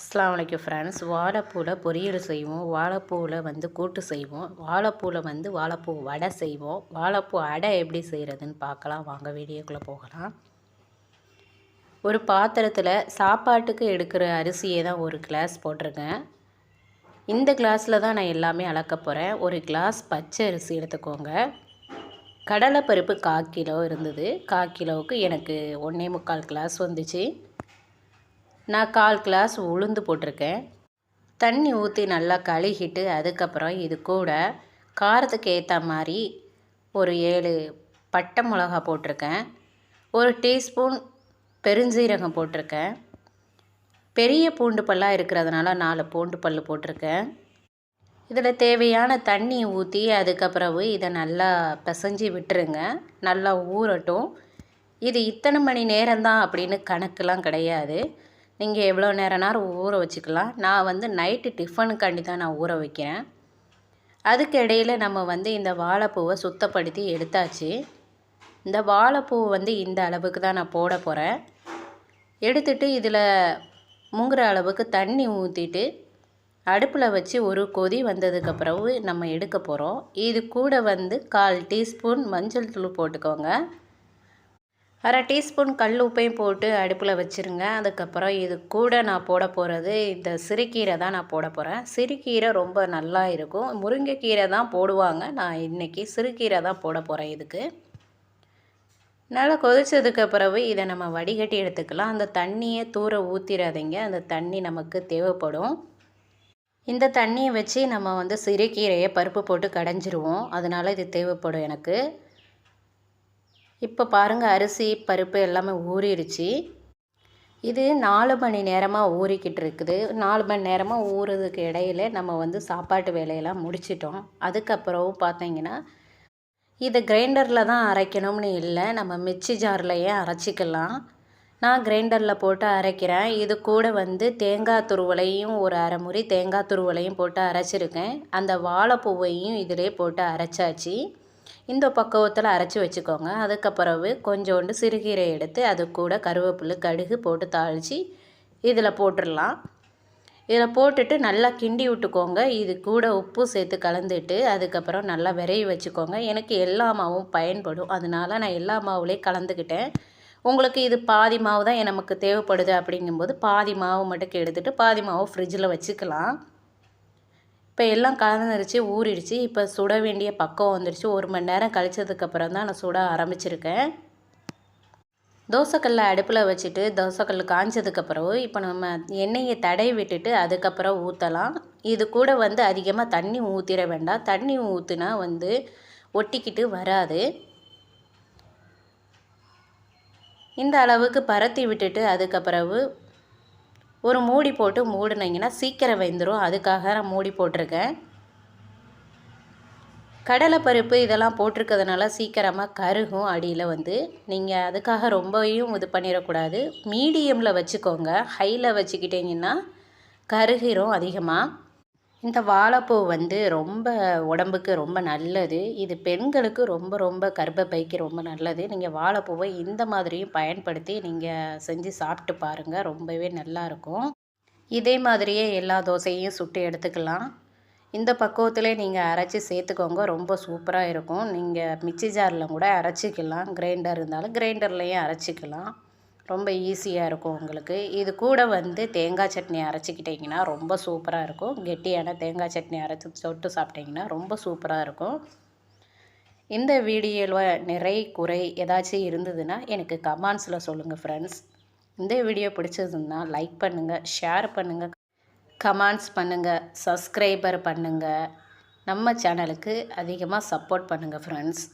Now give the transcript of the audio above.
அஸ்லாம் வலைக்கும் ஃப்ரெண்ட்ஸ். வாழைப்பூவில் பொரியல் செய்வோம். வாழைப்பூவில் வந்து கூட்டு செய்வோம். வாழைப்பூவில் வந்து வாழைப்பூ வடை செய்வோம். வாழைப்பூ அடை எப்படி செய்கிறதுன்னு பார்க்கலாம். வாங்க வீடியோக்குள்ளே போகலாம். ஒரு பாத்திரத்தில் சாப்பாட்டுக்கு எடுக்கிற அரிசியை தான் ஒரு கிளாஸ் போட்டிருக்கேன். இந்த கிளாஸில் தான் நான் எல்லாமே அளக்க போகிறேன் ஒரு கிளாஸ் பச்சை அரிசி எடுத்துக்கோங்க. கடலைப்பருப்பு கால் கிலோ இருந்தது. கால் கிலோவுக்கு எனக்கு ஒன்றே முக்கால் கிளாஸ் வந்துச்சு. நான் கால் கிளாஸ் உளுந்து போட்டிருக்கேன். தண்ணி ஊற்றி நல்லா கழுகிட்டு அதுக்கப்புறம் இது கூட காரத்துக்கு ஏற்ற மாதிரி ஒரு ஏழு பட்டை மிளகா போட்டிருக்கேன். ஒரு டீஸ்பூன் பெருஞ்சீரகம் போட்டிருக்கேன். பெரிய பூண்டு பல்லாக இருக்கிறதுனால நாலு பூண்டு பல் போட்டிருக்கேன். இதில் தேவையான தண்ணி ஊற்றி அதுக்கப்புறவு இதை நல்லா பிசைஞ்சு விட்டுருங்க. நல்லா ஊறட்டும். இது இத்தனை மணி நேரம்தான் அப்படின்னு கணக்கெலாம் கிடையாது. நீங்கள் எவ்வளோ நேரம் நேரம் ஊற வச்சுக்கலாம். நான் வந்து நைட்டு டிஃபனுக்காண்டி தான் நான் ஊற வைக்கிறேன். அதுக்கு இடையில் நம்ம வந்து இந்த வாழைப்பூவை சுத்தப்படுத்தி எடுத்தாச்சு. இந்த வாழைப்பூவை வந்து இந்த அளவுக்கு தான் நான் போட போகிறேன் எடுத்துட்டு இதில் முங்குற அளவுக்கு தண்ணி ஊற்றிட்டு அடுப்பில் வச்சு ஒரு கொதி வந்ததுக்கு பிறகு நம்ம எடுக்க போகிறோம் இது கூட வந்து கால் டீஸ்பூன் மஞ்சள் தூள் போட்டுக்கோங்க. அரை டீஸ்பூன் கல் உப்பையும் போட்டு அடுப்பில் வச்சுருங்க. அதுக்கப்புறம் இது கூட நான் போட போகிறது இந்த சிறுகீரை தான் நான் போட போகிறேன். சிறுகீரை ரொம்ப நல்லா இருக்கும். முருங்கைக்கீரை தான் போடுவாங்க. நான் இன்றைக்கி சிறுகீரை தான் போட போகிறேன் இதுக்கு. நல்லா கொதிச்சதுக்கு பிறகு இதை நம்ம வடிகட்டி எடுத்துக்கலாம். அந்த தண்ணியை தூர ஊற்றிடாதீங்க அந்த தண்ணி நமக்கு தேவைப்படும். இந்த தண்ணியை வச்சு நம்ம வந்து சிறுகீரையை பருப்பு போட்டு கடைஞ்சிருவோம். அதனால் இது தேவைப்படும் எனக்கு. இப்போ பாருங்கள் அரிசி பருப்பு எல்லாமே ஊறிடுச்சு இது நாலு மணி நேரமாக ஊறிக்கிட்டு இருக்குது. நாலு மணி நேரமாக ஊறுறதுக்கு இடையில நம்ம வந்து சாப்பாட்டு வேலையெல்லாம் முடிச்சிட்டோம். அதுக்கப்புறம் பார்த்தீங்கன்னா இதை கிரைண்டரில் தான் அரைக்கணும்னு இல்லை. நம்ம மிக்சி ஜார்லையே அரைச்சிக்கலாம். நான் கிரைண்டரில் போட்டு அரைக்கிறேன். இது கூட வந்து தேங்காய் துருவலையும் ஒரு அரை முறி தேங்காய் துருவலையும் போட்டு அரைச்சிருக்கேன். அந்த வாழைப்பூவையும் இதிலே போட்டு அரைச்சாச்சு. இந்த பக்குவத்தில் அரைச்சி வச்சுக்கோங்க. அதுக்கப்புறவு கொஞ்சோண்டு சிறுகீரை எடுத்து அது கூட கருவேப்பிலை கடுகு போட்டு தாளித்து இதில் போட்டுடலாம் இதில் போட்டுட்டு நல்லா கிண்டி விட்டுக்கோங்க. இது கூட உப்பு சேர்த்து கலந்துட்டு அதுக்கப்புறம் நல்லா விரைவி வச்சுக்கோங்க. எனக்கு எல்லா மாவும் பயன்படும். அதனால நான் எல்லா மாவுலேயும் கலந்துக்கிட்டேன். உங்களுக்கு இது பாதி மாவு தான் நமக்கு தேவைப்படுது அப்படிங்கும்போது பாதி மாவு மட்டும் எடுத்துகிட்டு பாதி மாவு ஃப்ரிட்ஜில் வச்சுக்கலாம். இப்போ எல்லாம் கலந்துருச்சு ஊறிடுச்சு. இப்போ சுட வேண்டிய பக்கம் வந்துடுச்சு ஒரு மணி நேரம் கழிச்சதுக்கப்புறம் தான் நான் சுட ஆரம்பிச்சிருக்கேன். தோசைக்கல்லை அடுப்பில் வச்சுட்டு தோசைக்கல் காய்ஞ்சதுக்கப்புறம் இப்போ நம்ம எண்ணெயை தடவி விட்டுட்டு அதுக்கப்புறம் ஊற்றலாம் இது கூட வந்து அதிகமாக தண்ணி ஊற்றிட வேண்டாம். தண்ணி ஊற்றுனா வந்து ஒட்டிக்கிட்டு வராது. இந்த அளவுக்கு பரத்தி விட்டுட்டு அதுக்கப்புறவு ஒரு மூடி போட்டு மூடினீங்கன்னா சீக்கிரம் வெந்துடும் அதுக்காக நான் மூடி போட்டிருக்கேன். கடலைப்பருப்பு இதெல்லாம் போட்டிருக்கிறதுனால சீக்கிரமாக கருகும் அடியில் வந்து. நீங்கள் அதுக்காக ரொம்பவும் இது பண்ணிடக்கூடாது. மீடியமில் வச்சுக்கோங்க. ஹையில் வச்சுக்கிட்டிங்கன்னா கருகிரும் அதிகமாக இந்த வாழைப்பூ வந்து ரொம்ப உடம்புக்கு ரொம்ப நல்லது. இது பெண்களுக்கு ரொம்ப ரொம்ப கர்ப்பப்பைக்கு ரொம்ப நல்லது. நீங்கள் வாழைப்பூவை இந்த மாதிரியும் பயன்படுத்தி நீங்கள் செஞ்சு சாப்பிட்டு பாருங்கள் ரொம்பவே நல்லாயிருக்கும் இதே மாதிரியே எல்லா தோசையும் சுட்டு எடுத்துக்கலாம். இந்த பக்குவத்தில் நீங்கள் அரைச்சி சேர்த்துக்கோங்க. ரொம்ப சூப்பராக இருக்கும். நீங்கள் மிக்சி ஜாரில் கூட அரைச்சிக்கலாம். கிரைண்டர் இருந்தாலும் கிரைண்டர்லேயும் அரைச்சிக்கலாம். ரொம்ப ஈஸியாக இருக்கும் உங்களுக்கு. இது கூட வந்து தேங்காய் சட்னி அரைச்சிக்கிட்டிங்கன்னா ரொம்ப சூப்பராக இருக்கும். கெட்டியான தேங்காய் சட்னி அரைச்சி தொட்டு சாப்பிட்டிங்கன்னா ரொம்ப சூப்பராக இருக்கும். இந்த வீடியோவில் நிறை குறை ஏதாச்சும் இருந்ததுன்னா எனக்கு கமெண்ட்ஸில் சொல்லுங்கள் ஃப்ரெண்ட்ஸ் இந்த வீடியோ பிடிச்சதுன்னா லைக் பண்ணுங்கள் ஷேர் பண்ணுங்கள் கமெண்ட்ஸ் பண்ணுங்கள் சப்ஸ்கிரைபர் பண்ணுங்கள் நம்ம சேனலுக்கு அதிகமாக சப்போர்ட் பண்ணுங்கள் ஃப்ரெண்ட்ஸ்